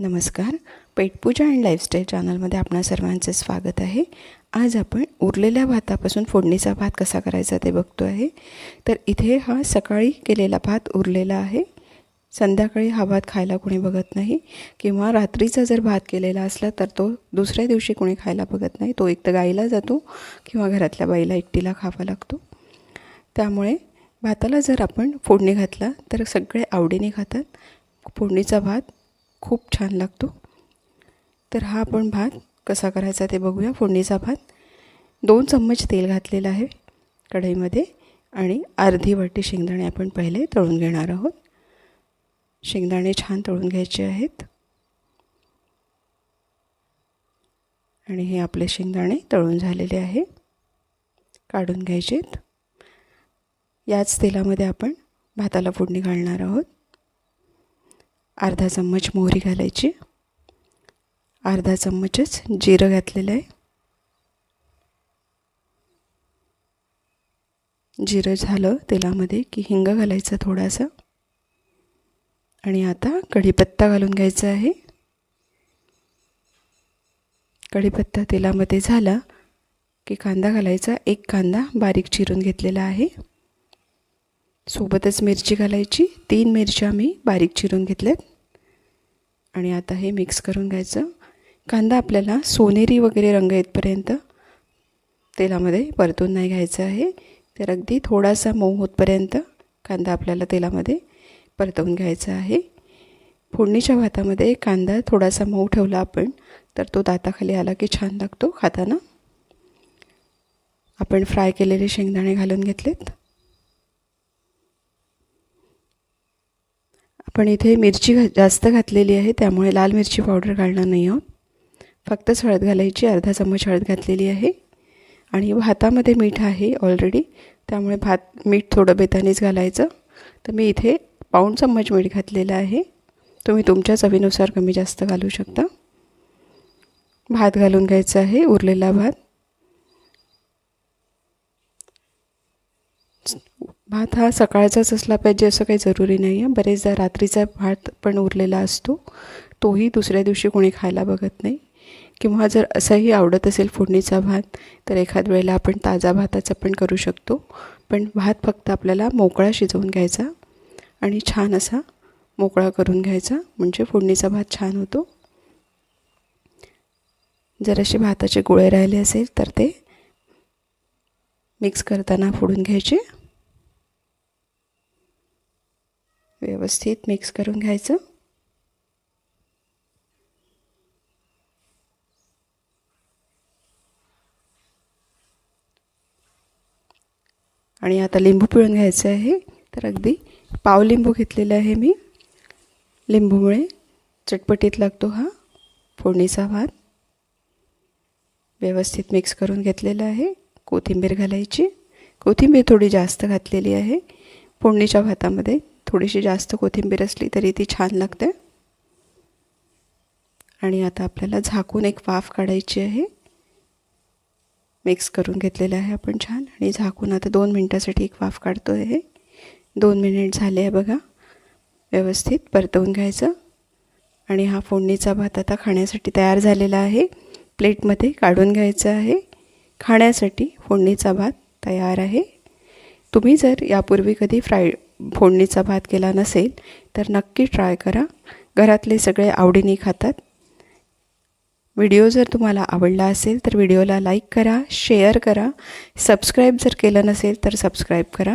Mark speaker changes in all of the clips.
Speaker 1: नमस्कार. पेटपूजा and lifestyle चॅनलमध्ये आपणा सर्वांचं स्वागत आहे. आज आपण उरलेल्या भातापासून फोडणीचा भात कसा करायचा ते बघतो आहे. तर इथे हा सकाळी केलेला भात उरलेला आहे. संध्याकाळी हा भात खायला कोणी बघत नाही किंवा रात्रीचा जर भात केलेला असला तर तो दुसऱ्या दिवशी कोणी खायला बघत नाही. तो एक तर गाईला जातो किंवा घरातल्या बाईला एकटीला खावा लागतो. त्यामुळे भाताला जर आपण फोडणी घातला तर सगळे आवडीने खातात. फोडणीचा भात खूप छान लागतो. तर हा आपण भात कसा करायचा ते बघूया. फोडणीचा भात. दोन चम्मच तेल घातलेलं आहे कढईमध्ये आणि अर्धी वाटी शेंगदाणे आपण पहिले तळून घेणार आहोत. शेंगदाणे छान तळून घ्यायचे आहेत. आणि हे आपले शेंगदाणे तळून झालेले आहे. काढून घ्यायचेत. याच तेलामध्ये आपण भाताला फोडणी घालणार आहोत. अर्धा चम्मच मोहरी घालायची. अर्धा चम्मचच जिरं घातलेलं आहे. जिरं झालं तेलामध्ये की हिंग घालायचं थोडासा. आणि आता कढीपत्ता घालून घ्यायचा आहे. कढीपत्ता तेलामध्ये झाला की कांदा घालायचा. एक कांदा बारीक चिरून घेतलेला आहे. सोबतच मिरची घालायची. तीन मिरच्या मी बारीक चिरून घेतल्यात. आणि आता हे मिक्स करून घ्यायचं. कांदा आपल्याला सोनेरी वगैरे रंग येतपर्यंत तेलामध्ये परतून नाही घ्यायचं आहे. तर अगदी थोडासा मऊ होतपर्यंत कांदा आपल्याला तेलामध्ये परतवून घ्यायचा आहे. फोडणीच्या भातामध्ये कांदा थोडासा मऊ ठेवला आपण तर तो दाताखाली आला की छान लागतो खाताना. आपण फ्राय केलेले शेंगदाणे घालून घेतलेत. आपण इथे मिरची घा जास्त घातलेली आहे त्यामुळे लाल मिरची पावडर घालणार नाही आहोत. फक्तच हळद घालायची अर्धा चम्मच हळद घातलेली आहे. आणि भातामध्ये मीठ आहे ऑलरेडी त्यामुळे भात मीठ थोडं बेतानीच घालायचं. तर मी इथे पाऊण चम्मच मीठ घातलेलं आहे. तुम्ही तुमच्या चवीनुसार कमी जास्त घालू शकता. भात घालून घ्यायचा आहे उरलेला भात. भात हा सकाळचाच असला पाहिजे असं काही जरुरी नाही आहे बरेचदा रात्रीचा भात पण उरलेला असतो. तोही दुसऱ्या दिवशी कोणी खायला बघत नाही. किंवा जर असंही आवडत असेल फोडणीचा भात तर एखाद वेळेला आपण ताजा भाताचा पण करू शकतो. पण भात फक्त आपल्याला मोकळा शिजवून घ्यायचा आणि छान असा मोकळा करून घ्यायचा. म्हणजे फोडणीचा भात छान होतो. जर असे भाताचे गोळे राहिले असेल तर ते मिक्स करताना फोडून घ्यायचे. व्यवस्थित मिक्स करून घ्यायचं. आणि आता लिंबू पिळून घ्यायचं आहे. तर अगदी पाव लिंबू घेतलेला आहे मी. लिंबूमुळे चटपटीत लागतो हा फोडणीचा भात. व्यवस्थित मिक्स करून घेतलेला आहे. कोथिंबीर घालायची. कोथिंबीर थोडी जास्त घातलेली आहे. फोडणीच्या भातामध्ये थोडीशी जास्त कोथिंबीर असली तरी ती छान लागते. आणि आता आपल्याला झाकून एक वाफ काढायची आहे. मिक्स करून घेतलेलं आहे आपण छान. आणि झाकून आता दोन मिनटासाठी एक वाफ काढतो आहे दोन मिनिट झाले आहे बघा. व्यवस्थित परतवून घ्यायचं. आणि हा फोडणीचा भात आता खाण्यासाठी तयार झालेला आहे. प्लेटमध्ये काढून घ्यायचा आहे. खाण्यासाठी फोडणीचा भात तयार आहे. तुम्ही जर यापूर्वी कधी फ्राय फोडणीचा भात केला नसेल तर नक्की ट्राय करा. घरातले सगळे आवडीने खातात. व्हिडिओ जर तुम्हाला आवडला असेल तर व्हिडिओला लाईक करा शेअर करा. सबस्क्राईब जर केलं नसेल तर सबस्क्राईब करा.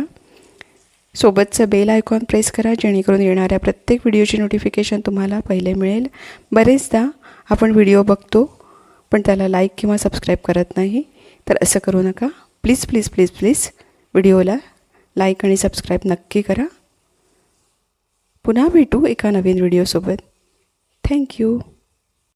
Speaker 1: सोबतचं बेल आयकॉन प्रेस करा जेणेकरून येणाऱ्या प्रत्येक व्हिडिओची नोटिफिकेशन तुम्हाला पहिले मिळेल. बरेचदा आपण व्हिडिओ बघतो पण त्याला लाईक किंवा सबस्क्राईब करत नाही. तर असं करू नका. प्लीज प्लीज प्लीज प्लीज व्हिडिओला लाईक आणि सबस्क्राईब नक्की करा. पुन्हा भेटू एका नवीन व्हिडिओसोबत. थँक्यू